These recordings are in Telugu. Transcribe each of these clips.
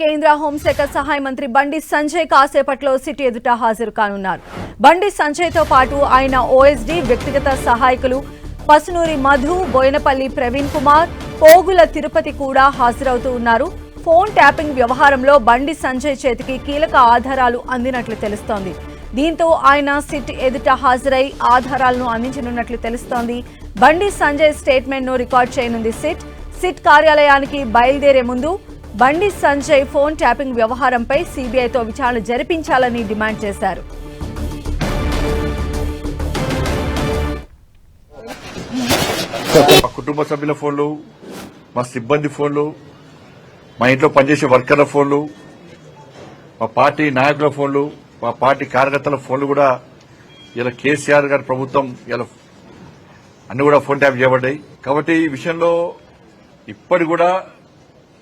కేంద్ర హోంశాఖ సహాయ మంత్రి బండి సంజయ్ కాసేపట్లో సిటీ ఎదుట హాజరు కానున్నారు. బండి సంజయ్తో పాటు ఆయన ఓఎస్డీ వ్యక్తిగత సహాయకులు పసునూరి మధు బోయనపల్లి ప్రవీణ్ కుమార్ పోగుల తిరుపతి కూడా హాజరవుతూ ఉన్నారు. ఫోన్ ట్యాపింగ్ వ్యవహారంలో బండి సంజయ్ చేతికి కీలక ఆధారాలు అందినట్లు తెలుస్తోంది. దీంతో ఆయన సిట్ ఎదుట హాజరై ఆధారాలను అందించనున్నట్లు తెలుస్తోంది. బండి సంజయ్ స్టేట్మెంట్ను రికార్డ్ చేయనుంది. సిట్ సిట్ కార్యాలయానికి బయలుదేరే ముందు బండి సంజయ్ ఫోన్ ట్యాపింగ్ వ్యవహారంపై సీబీఐతో విచారణ జరిపించాలని డిమాండ్ చేశారు. మా కుటుంబ సభ్యుల ఫోన్లు మా సిబ్బంది ఫోన్లు మా ఇంట్లో పనిచేసే వర్కర్ల ఫోన్లు మా పార్టీ నాయకుల ఫోన్లు మా పార్టీ కార్యకర్తల ఫోన్లు కూడా ఇలా కేసీఆర్ గారి ప్రభుత్వం ఇలా అన్ని కూడా ఫోన్ ట్యాప్ చేయబడ్డాయి. కాబట్టి ఈ విషయంలో ఇప్పటి కూడా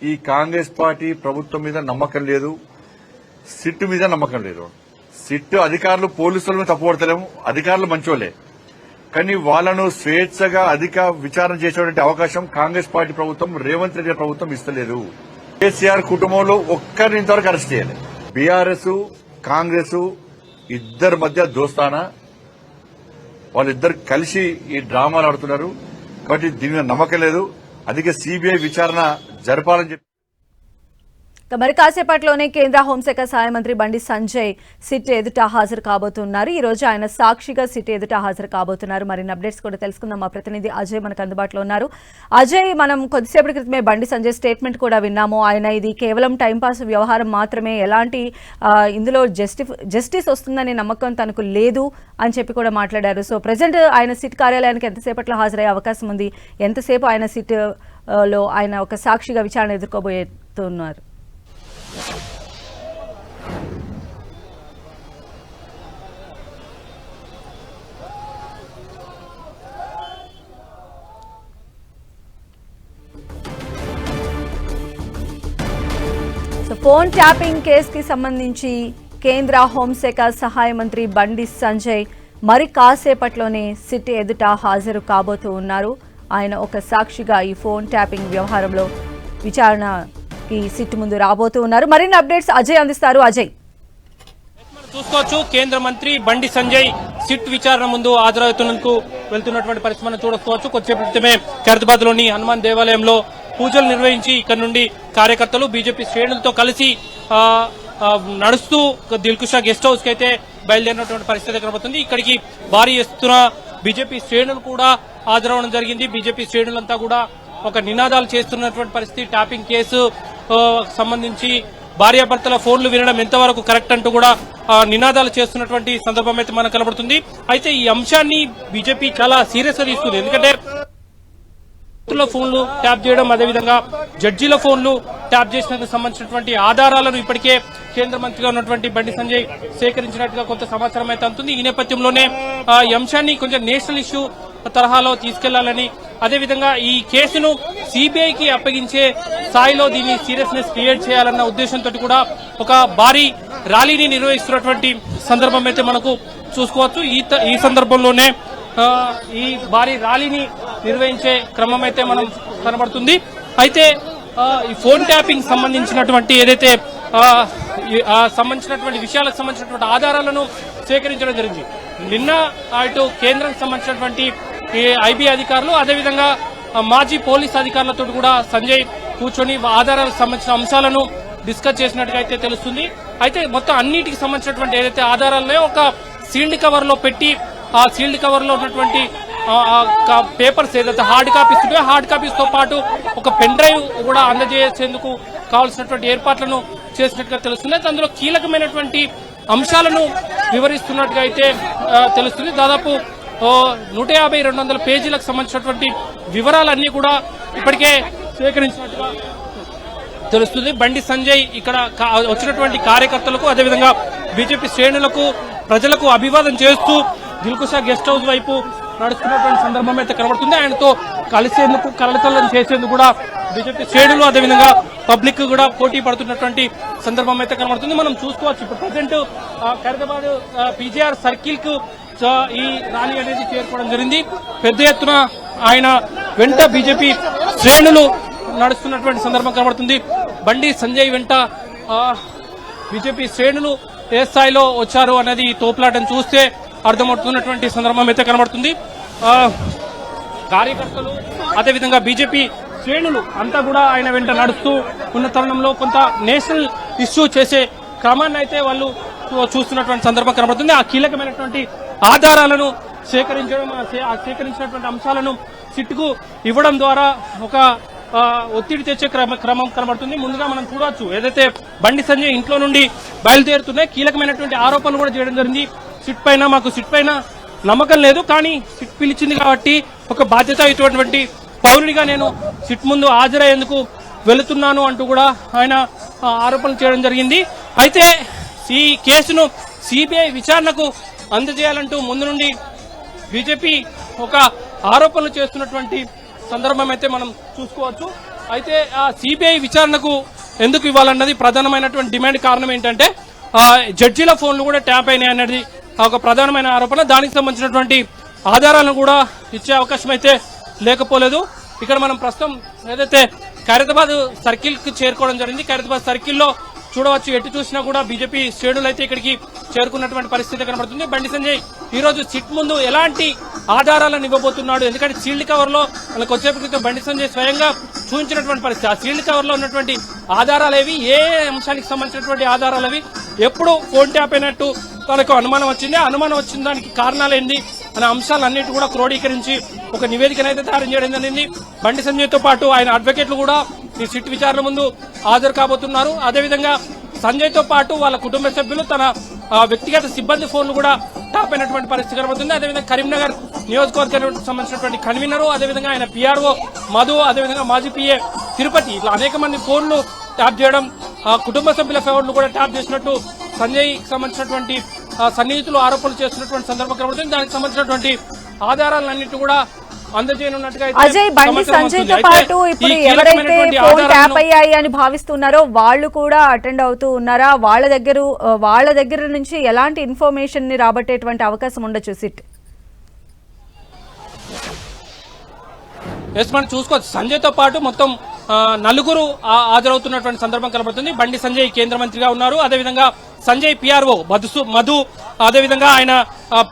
ఈ కాంగ్రెస్ పార్టీ ప్రభుత్వం మీద నమ్మకం లేదు సిట్ మీద నమ్మకం లేదు. సిట్ అధికారులు పోలీసుల మీద తప్పుపడతలేము అధికారులు మంచోలే కానీ వాళ్ళను స్వేచ్ఛగా అధిక విచారణ చేసేటువంటి అవకాశం కాంగ్రెస్ పార్టీ ప్రభుత్వం రేవంత్ రెడ్డి ప్రభుత్వం ఇస్తలేదు. కేసీఆర్ కుటుంబంలో ఒక్కరిని ఇంతవరకు అరెస్ట్ చేయాలి. బీఆర్ఎస్ కాంగ్రెస్ ఇద్దరి మధ్య దోస్తానా? వాళ్ళిద్దరు కలిసి ఈ డ్రామాలు ఆడుతున్నారు. కాబట్టి దీని మీద నమ్మకం లేదు. అందుకే సిబిఐ విచారణ జరపాలని చెప్పి. మరి కాసేపట్లోనే కేంద్ర హోంశాఖ సహాయ మంత్రి బండి సంజయ్ సిట్ ఎదుట హాజరు కాబోతున్నారు. ఈ రోజు ఆయన సాక్షిగా సిట్ ఎదుట హాజరు కాబోతున్నారు. మరిన్ని అప్డేట్స్ కూడా తెలుసుకుందాం. మా ప్రతినిధి అజయ్ మనకు అందుబాటులో ఉన్నారు. అజయ్ మనం కొద్దిసేపటి క్రితమే బండి సంజయ్ స్టేట్మెంట్ కూడా విన్నాము. ఆయన ఇది కేవలం టైంపాస్ వ్యవహారం మాత్రమే. ఎలాంటి ఇందులో జస్టి జస్టిస్ వస్తుందనే నమ్మకం తనకు లేదు అని చెప్పి కూడా మాట్లాడారు. సో ప్రజెంట్ ఆయన సిట్ కార్యాలయానికి ఎంతసేపట్లో హాజరయ్యే అవకాశం ఉంది? ఎంతసేపు ఆయన సిట్ లో ఆయన ఒక సాక్షిగా విచారణ ఎదుర్కోబోతున్నారు. సో ఫోన్ ట్యాపింగ్ కేసుకి సంబంధించి కేంద్ర హోంశాఖ సహాయ మంత్రి బండి సంజయ్ మరి కాసేపట్లోనే సిట్ ఎదుట హాజరు కాబోతూ ఉన్నారు. ఆయన ఒక సాక్షిగా ఈ ఫోన్ ట్యాపింగ్ వ్యవహారంలో విచారణకి సిట్ ముందు రాబోతూ ఉన్నారు. మరిన్ని అప్డేట్స్ అజయ్ అందిస్తారు. అజయ్. చూసుకోవచ్చు. కేంద్ర మంత్రి బండి సంజయ్ సిట్ విచారణ ముందు హాజరవుతున్నందుకు వెళ్తున్నటువంటి పరిస్థితి మనం చూడవచ్చు కొద్దిసేపు క్రితమే ఖైరతాబాద్లోని హనుమాన్ దేవాలయంలో పూజలు నిర్వహించి ఇక్కడ నుండి కార్యకర్తలు బీజేపీ శ్రేణులతో కలిసి నడుస్తూ దిల్కుషా గెస్ట్ హౌస్కి అయితే బయలుదేరినటువంటి పరిస్థితి కనబడుతుంది. ఇక్కడికి భారీ ఎత్తున బీజేపీ శ్రేణులు కూడా హాజరవడం జరిగింది. బీజేపీ శ్రేణులంతా కూడా ఒక నినాదాలు చేస్తున్నటువంటి పరిస్థితి. ట్యాపింగ్ కేసు సంబంధించి భార్యాభర్తల ఫోన్లు వినడం ఎంతవరకు కరెక్ట్ అంటూ కూడా నినాదాలు చేస్తున్నటువంటి సందర్భం అయితే మనకు కనబడుతుంది. అయితే ఈ అంశాన్ని బీజేపీ చాలా సీరియస్గా తీసుకుంది. ఎందుకంటే వ్యక్తుల ఫోన్లు ట్యాప్ చేయడం అదేవిధంగా జడ్జీల ఫోన్లు ట్యాప్ చేసినందుకు సంబంధించినటువంటి ఆధారాలను ఇప్పటికే కేంద్ర మంత్రిగా ఉన్నటువంటి బండి సంజయ్ సేకరించినట్టుగా కొంత సమాచారం అయితే అందుతుంది. ఈ నేపథ్యంలోనే ఆ, ఈ అంశాన్ని కొంచెం నేషనల్ ఇష్యూ తరహాలో తీసుకెళ్ళాలని అదేవిధంగా ఈ కేసును సిబిఐకి అప్పగించే స్థాయిలో దీన్ని సీరియస్నెస్ క్రియేట్ చేయాలన్న ఉద్దేశంతో కూడా ఒక భారీ ర్యాలీని నిర్వహిస్తున్నటువంటి సందర్భం అయితే మనకు చూసుకోవచ్చు. ఈ త- ఈ సందర్భంలోనే ఈ భారీ ర్యాలీని నిర్వహించే క్రమం అయితే మనం కనబడుతుంది. అయితే ఈ ఫోన్ ట్యాపింగ్ సంబంధించినటువంటి ఏదైతే సంబంధించినటువంటి విషయాలకు సంబంధించినటువంటి ఆధారాలను సేకరించడం జరిగింది. నిన్న అటు కేంద్రానికి సంబంధించినటువంటి ఈ ఐబీ అధికారులు అదేవిధంగా మాజీ పోలీస్ అధికారులతో కూడా సంజయ్ కూర్చొని ఆధారాలకు సంబంధించిన అంశాలను డిస్కస్ చేసినట్టుగా అయితే తెలుస్తుంది. అయితే మొత్తం అన్నిటికి సంబంధించినటువంటి ఏదైతే ఆధారాలనే ఒక సీల్డ్ కవర్లో పెట్టి ఆ సీల్డ్ కవర్లో ఉన్నటువంటి పేపర్స్ ఏదైతే హార్డ్ కాపీస్ ఉన్నాయో హార్డ్ కాపీస్తో పాటు ఒక పెన్ డ్రైవ్ కూడా అందజేసేందుకు కావాల్సినటువంటి ఏర్పాట్లను చేసినట్టుగా తెలుస్తుంది. అందులో కీలకమైనటువంటి అంశాలను వివరిస్తున్నట్టుగా అయితే తెలుస్తుంది. దాదాపు నూట యాభై రెండు వందల పేజీలకు సంబంధించినటువంటి వివరాలన్నీ కూడా ఇప్పటికే సేకరించినట్టుగా తెలుస్తుంది. బండి సంజయ్ ఇక్కడ వచ్చినటువంటి కార్యకర్తలకు అదేవిధంగా బీజేపీ శ్రేణులకు ప్రజలకు అభివాదం చేస్తూ దిల్కుషా గెస్ట్ హౌస్ వైపు నడుస్తున్నటువంటి సందర్భం అయితే కనబడుతుంది. ఆయనతో కలిసేందుకు కలతలను చేసేందుకు కూడా బీజేపీ శ్రేణులు అదేవిధంగా పబ్లిక్ కూడా పోటీ పడుతున్నటువంటి సందర్భం అయితే కనబడుతుంది. మనం చూసుకోవచ్చు. ఇప్పుడు ప్రజెంట్ ఖైరదాబాద్ పీజీఆర్ సర్కిల్కు సో ఈ ర్యాలీ అనేది చేరుకోవడం జరిగింది. పెద్ద ఎత్తున ఆయన వెంట బీజేపీ శ్రేణులు నడుస్తున్నటువంటి సందర్భం కనబడుతుంది. బండి సంజయ్ వెంట బీజేపీ శ్రేణులు ఏ స్థాయిలో వచ్చారు అనేది తోపులాటం తోపులాటను చూస్తే అర్థమవుతున్నటువంటి సందర్భం అయితే కనబడుతుంది. కార్యకర్తలు అదేవిధంగా బీజేపీ శ్రేణులు అంతా కూడా ఆయన వెంట నడుస్తూ ఉన్న తరుణంలో కొంత నేషనల్ ఇష్యూ చేసే క్రమాన్ని అయితే వాళ్ళు చూ- చూస్తున్నటువంటి సందర్భం కనబడుతుంది. ఆ కీలకమైనటువంటి ఆధారాలను సేకరించడం సే- సేకరించినటువంటి అంశాలను సిట్కు ఇవ్వడం ద్వారా ఒక ఒత్తిడి తెచ్చే క్రమ క్రమం కనబడుతుంది. ముందుగా మనం చూడవచ్చు ఏదైతే బండి సంజయ్ ఇంట్లో నుండి బయలుదేరుతున్నాయి కీలకమైనటువంటి ఆరోపణలు కూడా చేయడం జరిగింది. సిట్ పైన మాకు సిట్ పైన నమ్మకం లేదు కానీ సిట్ పిలిచింది కాబట్టి ఒక బాధ్యతాయుతమైనటువంటి పౌరుడిగా నేను సిట్ ముందు హాజరయ్యేందుకు వెళుతున్నాను అంటూ కూడా ఆయన ఆరోపణలు చేయడం జరిగింది. అయితే ఈ కేసును సిబిఐ విచారణకు అందజేయాలంటూ ముందు నుండి బీజేపీ ఒక ఆరోపణలు చేస్తున్నటువంటి సందర్భం అయితే మనం చూసుకోవచ్చు. అయితే ఆ సిబిఐ విచారణకు ఎందుకు ఇవ్వాలన్నది ప్రధానమైనటువంటి డిమాండ్ కారణం ఏంటంటే జడ్జీల ఫోన్లు కూడా ట్యాప్ అయినాయి అనేది ఒక ప్రధానమైన ఆరోపణ. దానికి సంబంధించినటువంటి ఆధారాలను కూడా ఇచ్చే అవకాశం అయితే లేకపోలేదు. ఇక్కడ మనం ప్రస్తుతం ఏదైతే ఖైరతాబాద్ సర్కిల్కి చేరుకోవడం జరిగింది ఖైరతాబాద్ సర్కిల్లో చూడవచ్చు. ఎటు చూసినా కూడా బీజేపీ శ్రేణులు అయితే ఇక్కడికి చేరుకున్నటువంటి పరిస్థితి కనబడుతుంది. బండి సంజయ్ ఈ రోజు సిట్ ముందు ఎలాంటి ఆధారాలను ఇవ్వబోతున్నాడు? ఎందుకంటే సీల్డ్ కవర్లో మనకు వచ్చేప్పటి క్రితం బండి సంజయ్ స్వయంగా చూపించినటువంటి పరిస్థితి. ఆ సీల్డ్ కవర్లో ఉన్నటువంటి ఆధారాలు ఏవి? ఏ అంశానికి సంబంధించినటువంటి ఆధారాలు అవి? ఎప్పుడు ఫోన్ ట్యాప్ అయినట్టు తనకు అనుమానం వచ్చింది. అనుమానం వచ్చిన దానికి కారణాలు ఏంటి అనే అంశాలన్నిటి కూడా క్రోడీకరించి ఒక నివేదికను అయితే తయారు చేయడం జరిగింది. బండి సంజయ్తో పాటు ఆయన అడ్వకేట్లు కూడా ఈ సిట్ విచారణ ముందు హాజరు కాబోతున్నారు. అదేవిధంగా సంజయ్తో పాటు వాళ్ళ కుటుంబ సభ్యులు తన వ్యక్తిగత సిబ్బంది ఫోన్లు కూడా టాప్ అయినటువంటి పరిస్థితి కనబడుతుంది. అదేవిధంగా కరీంనగర్ నియోజకవర్గానికి సంబంధించినటువంటి కన్వీనర్ అదేవిధంగా ఆయన పిఆర్ఓ మధు అదేవిధంగా మాజీ పిఏ తిరుపతి. ఇట్లా అనేక మంది ఫోన్లు ట్యాప్ చేయడం ఆ, కుటుంబ సభ్యుల ఫోన్లు కూడా ట్యాప్ చేసినట్టు సంజయ్ సంబంధించినటువంటి సన్నిహితులు ఆరోపణలు చేస్తున్నటువంటి సందర్భం కనబడుతుంది. దానికి సంబంధించినటువంటి ఆధారాలన్నింటి కూడా అజయ్ బండి సంజయ్. తో పాటు ఇప్పుడు ఎవరైతే ఫోన్ ట్యాప్ అయ్యాయి అని భావిస్తున్నారో వాళ్ళు కూడా అటెండ్ అవుతూ ఉన్నారా? వాళ్ళ దగ్గర వాళ్ళ దగ్గర నుంచి ఎలాంటి ఇన్ఫర్మేషన్ని రాబట్టేటువంటి అవకాశం ఉండొచ్చు? సిట్. ఎస్ మనం చూసుకోవచ్చు. సంజయ్తో పాటు మొత్తం నలుగురు హాజరవుతున్నటువంటి సందర్భం కనబడుతుంది. బండి సంజయ్ కేంద్ర మంత్రిగా ఉన్నారు. అదేవిధంగా సంజయ్ పిఆర్ఓ మధుసు మధు అదేవిధంగా ఆయన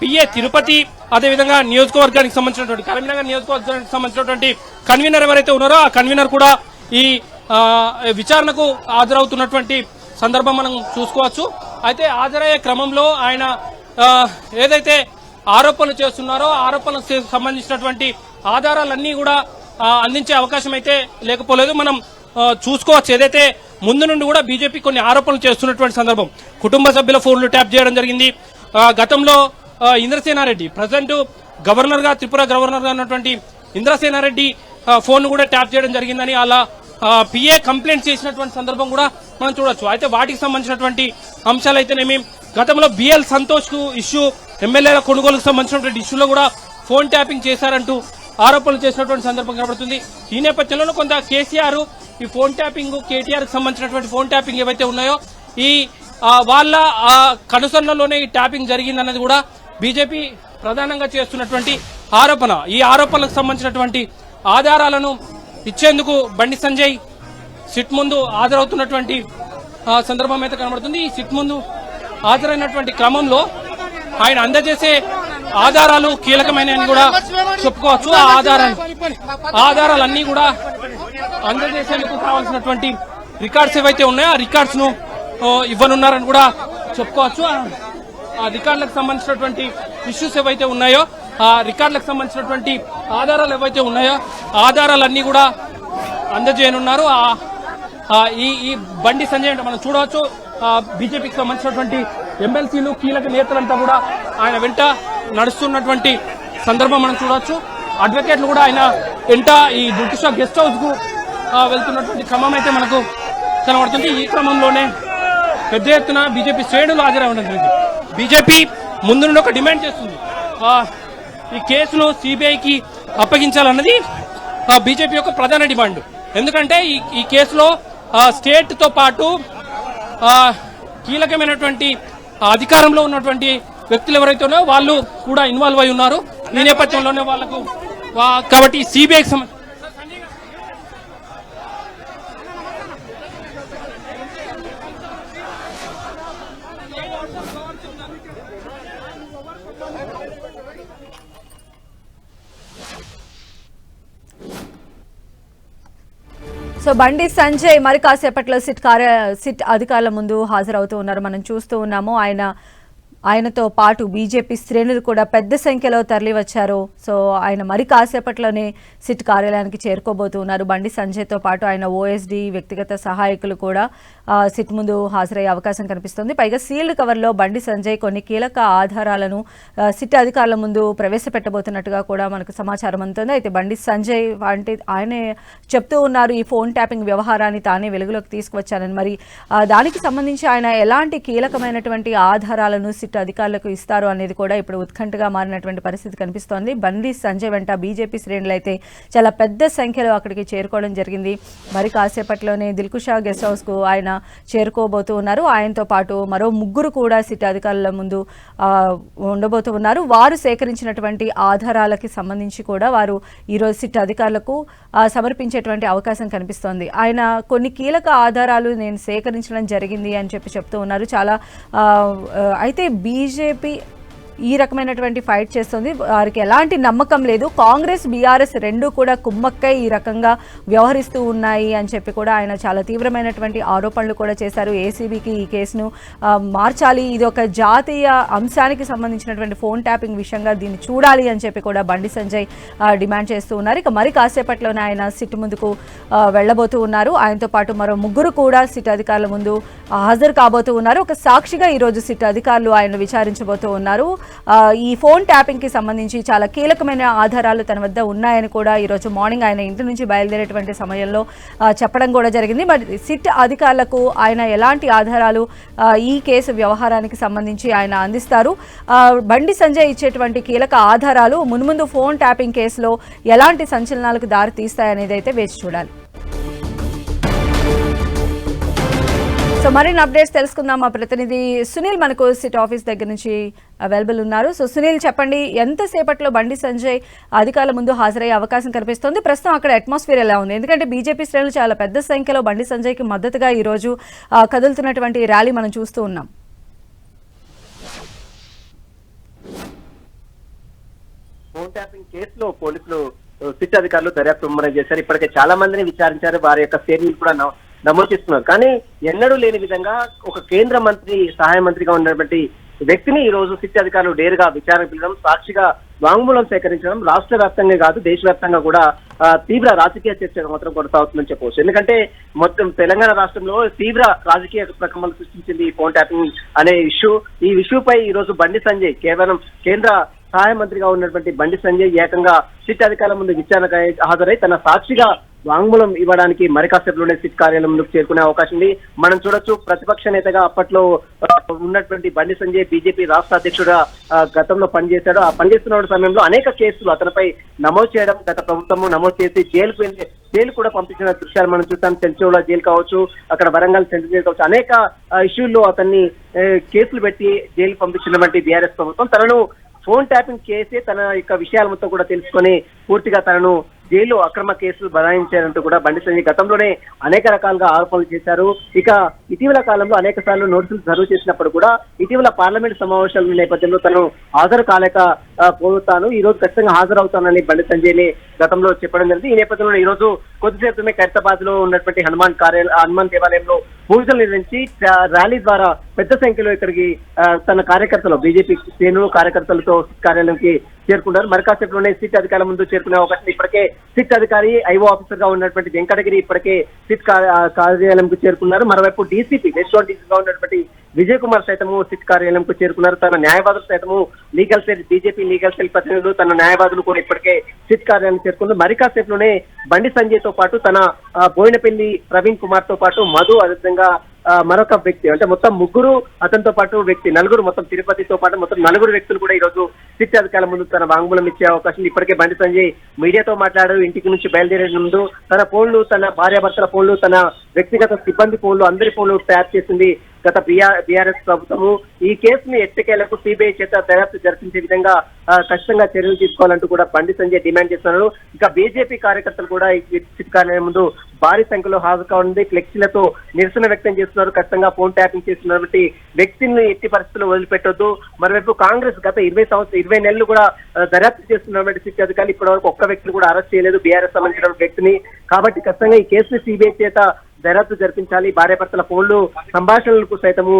పిఏ తిరుపతి అదేవిధంగా నియోజకవర్గానికి సంబంధించినటువంటి కరీంనగర్ నియోజకవర్గానికి సంబంధించినటువంటి కన్వీనర్ ఎవరైతే ఉన్నారో ఆ కన్వీనర్ కూడా ఈ విచారణకు హాజరవుతున్నటువంటి సందర్భం మనం చూసుకోవచ్చు. అయితే హాజరయ్యే క్రమంలో ఆయన ఏదైతే ఆరోపణలు చేస్తున్నారో ఆరోపణలకు సంబంధించినటువంటి ఆధారాలన్నీ కూడా అందించే అవకాశం అయితే లేకపోలేదు. మనం చూసుకోవచ్చు. ఏదైతే ముందు నుండి కూడా బీజేపీ కొన్ని ఆరోపణలు చేస్తున్నటువంటి సందర్భం కుటుంబ సభ్యుల ఫోన్లు ట్యాప్ చేయడం జరిగింది. గతంలో ఇంద్రసేనారెడ్డి ప్రజెంట్ గవర్నర్గా త్రిపుర గవర్నర్గా ఉన్నటువంటి ఇంద్రసేనారెడ్డి ఫోన్ కూడా ట్యాప్ చేయడం జరిగిందని అలా పిఏ కంప్లైంట్ చేసినటువంటి సందర్భం కూడా మనం చూడొచ్చు. అయితే వాటికి సంబంధించినటువంటి అంశాలు అయితేనేమి గతంలో బిఎల్ సంతోష్కు ఇష్యూ ఎమ్మెల్యేల కొనుగోలుకు సంబంధించినటువంటి ఇష్యూలో కూడా ఫోన్ ట్యాపింగ్ చేశారంటూ ఆరోపణలు చేసినటువంటి సందర్భం కనబడుతుంది. ఈ నేపథ్యంలోనూ కొంత కేసీఆర్ ఈ ఫోన్ ట్యాపింగ్ కేటీఆర్ సంబంధించినటువంటి ఫోన్ ట్యాపింగ్ ఏవైతే ఉన్నాయో ఈ వాళ్ళ ఆ కనుసన్నలోనే ఈ ట్యాపింగ్ జరిగిందన్నది కూడా బీజేపీ ప్రధానంగా చేస్తున్నటువంటి ఆరోపణ. ఈ ఆరోపణలకు సంబంధించినటువంటి ఆధారాలను ఇచ్చేందుకు బండి సంజయ్ సిట్ ముందు హాజరవుతున్నటువంటి ఆ, సందర్భం అయితే కనబడుతుంది. ఈ సిట్ ముందు హాజరైనటువంటి క్రమంలో ఆయన అందజేసే ఆధారాలు కీలకమైనవి కూడా చెప్పుకోవచ్చు. ఆ ఆధారాలు ఆధారాలన్నీ కూడా అందజేసేందుకు కావాల్సినటువంటి రికార్డ్స్ ఏవైతే ఉన్నాయో ఆ రికార్డ్స్ను ఇవ్వనున్నారని కూడా చెప్పుకోవచ్చు. ఆ- రికార్డులకు సంబంధించినటువంటి ఇష్యూస్ ఏవైతే ఉన్నాయో ఆ రికార్డులకు సంబంధించినటువంటి ఆధారాలు ఏవైతే ఉన్నాయో ఆధారాలన్నీ కూడా అందజేయనున్నారు. ఈ ఈ బండి సంజయ్ అంటే మనం చూడవచ్చు. బీజేపీకి సంబంధించినటువంటి ఎమ్మెల్సీలు కీలక నేతలంతా కూడా ఆయన వెంట నడుస్తున్నటువంటి సందర్భం మనం చూడవచ్చు. అడ్వకేట్లు కూడా ఆయన ఎంట ఈ బ్రిటిష్ గెస్ట్ హౌస్కు వెళ్తున్నటువంటి క్రమం అయితే మనకు కనబడుతుంది. ఈ క్రమంలోనే పెద్ద ఎత్తున బీజేపీ శ్రేణులు హాజరవ్వడం జరిగింది బీజేపీ ముందు నుండి ఒక డిమాండ్ చేస్తుంది. ఈ కేసును సిబిఐకి అప్పగించాలన్నది ఆ, బీజేపీ యొక్క ప్రధాన డిమాండ్. ఎందుకంటే ఈ ఈ కేసులో ఆ, స్టేట్తో పాటు కీలకమైనటువంటి అధికారంలో ఉన్నటువంటి వ్యక్తులు ఎవరైతే ఉన్నారో వాళ్ళు కూడా ఇన్వాల్వ్ అయి ఉన్నారు. ఈ నేపథ్యంలోనే వాళ్ళకు కాబట్టి సిబిఐకి సంబంధించి సో బండి సంజయ్ మరి కాసేపట్లో సిట్ కార్య సిట్ అధికారుల ముందు హాజరవుతూ ఉన్నారు. మనం చూస్తూ ఉన్నాము. ఆయన ఆయనతో పాటు బీజేపీ శ్రేణులు కూడా పెద్ద సంఖ్యలో తరలివచ్చారు. సో ఆయన మరి కాసేపట్లోనే సిట్ కార్యాలయానికి చేరుకోబోతున్నారు. బండి సంజయ్తో పాటు ఆయన ఓఎస్డి వ్యక్తిగత సహాయకులు కూడా సిట్ ముందు హాజరయ్యే అవకాశం కనిపిస్తుంది. పైగా సీల్డ్ కవర్లో బండి సంజయ్ కొన్ని కీలక ఆధారాలను సిట్ అధికారుల ముందు ప్రవేశపెట్టబోతున్నట్టుగా కూడా మనకు సమాచారం అందుతుంది. అయితే బండి సంజయ్ అంటే ఆయనే చెప్తూ ఉన్నారు ఈ ఫోన్ ట్యాపింగ్ వ్యవహారాన్ని తానే వెలుగులోకి తీసుకువచ్చానని. మరి దానికి సంబంధించి ఆయన ఎలాంటి కీలకమైనటువంటి ఆధారాలను సిట్ అధికారులకు ఇస్తారు అనేది కూడా ఇప్పుడు ఉత్కంఠగా మారినటువంటి పరిస్థితి కనిపిస్తోంది. బండి సంజయ్ వెంట బీజేపీ శ్రేణులు అయితే చాలా పెద్ద సంఖ్యలో అక్కడికి చేరుకోవడం జరిగింది. మరి కాసేపట్లోనే దిల్కుషా గెస్ట్ హౌస్కు ఆయన చేరుకోబోతూ ఉన్నారు. ఆయనతో పాటు మరో ముగ్గురు కూడా సిట్ అధికారుల ముందు ఉండబోతూ ఉన్నారు. వారు సేకరించినటువంటి ఆధారాలకి సంబంధించి కూడా వారు ఈరోజు సిట్ అధికారులకు సమర్పించేటువంటి అవకాశం కనిపిస్తోంది. ఆయన కొన్ని కీలక ఆధారాలు నేను సేకరించడం జరిగింది అని చెప్పి చెప్తూ ఉన్నారు. చాలా అయితే బీజేపీ ఈ రకమైనటువంటి ఫైట్ చేస్తుంది. వారికి ఎలాంటి నమ్మకం లేదు. కాంగ్రెస్ బీఆర్ఎస్ రెండు కూడా కుమ్మక్కై ఈ రకంగా వ్యవహరిస్తూ ఉన్నాయి అని చెప్పి కూడా ఆయన చాలా తీవ్రమైనటువంటి ఆరోపణలు కూడా చేశారు. ఏసీబీకి ఈ కేసును మార్చాలి. ఇది ఒక జాతీయ అంశానికి సంబంధించినటువంటి ఫోన్ ట్యాపింగ్ విషయంగా దీన్ని చూడాలి అని చెప్పి కూడా బండి సంజయ్ డిమాండ్ చేస్తూ ఉన్నారు. ఇక మరి కాసేపట్లోనే ఆయన సిట్ ముందుకు వెళ్ళబోతూ ఉన్నారు. ఆయనతో పాటు మరో ముగ్గురు కూడా సిట్ అధికారుల ముందు హాజరు కాబోతూ ఉన్నారు. ఒక సాక్షిగా ఈరోజు సిట్ అధికారులు ఆయన విచారించబోతూ ఉన్నారు. ఈ ఫోన్ ట్యాపింగ్కి సంబంధించి చాలా కీలకమైన ఆధారాలు తన వద్ద ఉన్నాయని కూడా ఈరోజు మార్నింగ్ ఆయన ఇంటి నుంచి బయలుదేరేటువంటి సమయంలో చెప్పడం కూడా జరిగింది. మరి సిట్ అధికారులకు ఆయన ఎలాంటి ఆధారాలు ఈ కేసు వ్యవహారానికి సంబంధించి ఆయన అందిస్తారు? బండి సంజయ్ ఇచ్చేటువంటి కీలక ఆధారాలు మున్ముందు ఫోన్ ట్యాపింగ్ కేసులో ఎలాంటి సంచలనాలకు దారి తీస్తాయనేది అయితే వేచి చూడాలి. సో మరిన్ని అప్డేట్స్ తెలుసుకుందాం. మా ప్రతినిధి సునీల్ మనకు సిట్ ఆఫీస్ దగ్గర నుంచి అవైలబుల్ ఉన్నారు. సో సునీల్ చెప్పండి ఎంతసేపట్లో బండి సంజయ్ అధికారుల ముందు హాజరయ్యే అవకాశం కనిపిస్తోంది? ప్రస్తుతం అక్కడ అట్మాస్ఫియర్ ఎలా ఉంది? ఎందుకంటే బీజేపీ శ్రేణులు చాలా పెద్ద సంఖ్యలో బండి సంజయ్కి మద్దతుగా ఈరోజు కదులుతున్నటువంటి ర్యాలీ మనం చూస్తూ ఉన్నాం. ఫోన్ ట్యాపింగ్ కేసులో పోలీసులు సిట్ అధికారులు దర్యాప్తు ముమ్మరం చేశారు. ఇప్పటికే చాలా మందిని విచారించారు. వారి యొక్క స్టేట్మెంట్ కూడా నమోదు చేస్తున్నారు. కానీ ఎన్నడూ లేని విధంగా ఒక కేంద్ర మంత్రి సహాయ మంత్రిగా ఉన్నటువంటి వ్యక్తిని ఈ రోజు సిట్ అధికారులు డేరుగా విచారణ పిలవడం సాక్షిగా వాంగ్మూలం సేకరించడం రాష్ట్ర వ్యాప్తంగా కాదు దేశవ్యాప్తంగా కూడా తీవ్ర రాజకీయ చర్చ మాత్రం కొనసాగుతుందని చెప్పవచ్చు. ఎందుకంటే మొత్తం తెలంగాణ రాష్ట్రంలో తీవ్ర రాజకీయ ప్రకంపనలు సృష్టించింది ఈ ఫోన్ ట్యాపింగ్ అనే ఇష్యూ ఈ ఇష్యూపై ఈ రోజు బండి సంజయ్ కేవలం కేంద్ర సహాయ మంత్రిగా ఉన్నటువంటి బండి సంజయ్ ఏకంగా సిట్ అధికారుల ముందు విచారణకు హాజరై తన సాక్షిగా వాంగ్మూలం ఇవ్వడానికి మరికాసేపులోనే సిట్ కార్యాలయం ముందుకు చేరుకునే అవకాశం ఉంది. మనం చూడొచ్చు ప్రతిపక్ష నేతగా అప్పట్లో ఉన్నటువంటి బండి సంజయ్ బీజేపీ రాష్ట్ర అధ్యక్షుడు గతంలో పనిచేశాడు. ఆ పనిచేస్తున్న సమయంలో అనేక కేసులు అతనిపై నమోదు చేయడం గత ప్రభుత్వము నమోదు చేసి జైలుకు వెళ్ళి జైలు కూడా పంపించిన దృశ్యాలు మనం చూస్తాం చెంచోళ జైలు కావచ్చు అక్కడ వరంగల్ సెంట్రల్ జైలు కావచ్చు అనేక ఇష్యూల్లో అతన్ని కేసులు పెట్టి జైలు పంపించినటువంటి బీఆర్ఎస్ ప్రభుత్వం తనను ఫోన్ ట్యాపింగ్ చేసి తన యొక్క విషయాల మొత్తం కూడా తెలుసుకొని పూర్తిగా తనను జైలు అక్రమ కేసులు బనాయించారంటూ కూడా బండి సంజయ్ గతంలోనే అనేక రకాలుగా ఆరోపణలు చేశారు. ఇక ఇటీవల కాలంలో అనేక సార్లు నోటీసులు సర్వ్ చేసినప్పుడు కూడా ఇటీవల పార్లమెంట్ సమావేశాల నేపథ్యంలో తను హాజరు కాలేక పోతాను. ఈ రోజు ఖచ్చితంగా హాజరవుతానని బండి సంజయ్ని గతంలో చెప్పడం జరిగింది. ఈ నేపథ్యంలో ఈ రోజు కొద్దిసేపమే ఖైరతాబాద్లో ఉన్నటువంటి హనుమాన్ కార్యాలయం హనుమాన్ దేవాలయంలో పూజలు నిర్వహించి ర్యాలీ ద్వారా పెద్ద సంఖ్యలో ఇక్కడికి తన కార్యకర్తలు బీజేపీ శ్రేణులు కార్యకర్తలతో కార్యాలయంకి చేరుకున్నారు. మరి కాసేపులోనే సిట్ అధికారుల ముందు చేరుకునే అవకాశం ఇప్పటికే సిట్ అధికారి ఐఓ ఆఫీసర్గా ఉన్నటువంటి వెంకటగిరి ఇప్పటికే సిట్ కార్యాలయంకు చేరుకున్నారు. మరోవైపు డీసీపీ వెస్ట్ జోన్గా ఉన్నటువంటి విజయ్ కుమార్ సైతము సిట్ కార్యాలయంకు చేరుకున్నారు. తన న్యాయవాదులు సైతము legal cell BJP legal cell ప్రతినిధులు తన న్యాయవాదులు కూడా ఇప్పటికే సిట్ కార్యాలయం చేరుకున్నారు. మరి కాసేపులోనే బండి సంజయ్తో పాటు తన బోయినపల్లి ప్రవీణ్ కుమార్తో పాటు మధు అదేవిధంగా మరొక వ్యక్తి అంటే మొత్తం ముగ్గురు అతనితో పాటు వ్యక్తి నలుగురు మొత్తం తిరుపతితో పాటు మొత్తం నలుగురు వ్యక్తులు కూడా ఈ రోజు సిట్ అధికారుల ముందు తన వాంగ్మూలం ఇచ్చే అవకాశం ఇప్పటికే బండి సంజయ్ మీడియాతో మాట్లాడారు. ఇంటికి నుంచి బయలుదేరే ముందు తన ఫోన్లు తన భార్యాభర్తల ఫోన్లు తన వ్యక్తిగత సిబ్బంది ఫోన్లు అందరి ఫోన్లు ట్యాప్ చేసింది గత బీఆర్ఎస్ ప్రభుత్వము ఈ కేసుని ఎట్టకేలకు సిబిఐ చేత దర్యాప్తు జరిపించే విధంగా ఖచ్చితంగా చర్యలు తీసుకోవాలంటూ కూడా బండి సంజయ్ డిమాండ్ చేస్తున్నారు. ఇక బీజేపీ కార్యకర్తలు కూడా కార్యాలయం ముందు భారీ సంఖ్యలో హాజరు కానుంది ఫ్లెక్సీలతో నిరసన వ్యక్తం చేస్తున్నారు. ఖచ్చితంగా ఫోన్ ట్యాపింగ్ చేస్తున్నటువంటి వ్యక్తిని ఎట్టి పరిస్థితుల్లో వదిలిపెట్టొద్దు. మరోవైపు కాంగ్రెస్ గత ఇరవై సంవత్సరం ఇరవై నెలలు కూడా దర్యాప్తు చేస్తున్నటువంటి సిట్ అధికారులు. ఇప్పటి వరకు ఒక్క వ్యక్తిని కూడా అరెస్ట్ చేయలేదు. బీఆర్ఎస్ సంబంధించిన వ్యక్తిని. కాబట్టి ఖచ్చితంగా ఈ కేసుని సిబిఐ చేత దర్యాప్తు జరిపించాలి. భార్యాభర్తల ఫోన్లు సంభాషణలకు సైతము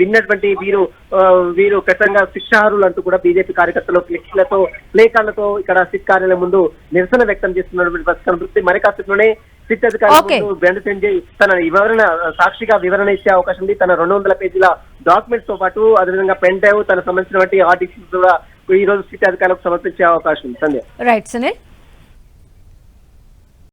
విన్నటువంటి వీరు వీరు ఖచ్చితంగా శిక్షార్హులు అంటూ కూడా బీజేపీ కార్యకర్తలు ఫ్లెక్సీలతో ప్లే కార్డులతో ఇక్కడ సిట్ కార్యాలయం ముందు నిరసన వ్యక్తం చేస్తున్నటువంటి పరిస్థితి కనబడుతుంది మరి కాసేపులోనే సిట్ అధికారుల బండి సంజయ్ తన వివరణ సాక్షిగా వివరణ ఇచ్చే అవకాశం ఉంది. తన రెండు వందల పేజీల డాక్యుమెంట్స్తో పాటు అదేవిధంగా పెన్ డ్రైవ్ తనకు సంబంధించినటువంటి ఆర్టికల్స్ కూడా ఈ రోజు సిట్ అధికారులకు సమర్పించే అవకాశం ఉంది. సంధ్య. రైట్ సునీల్.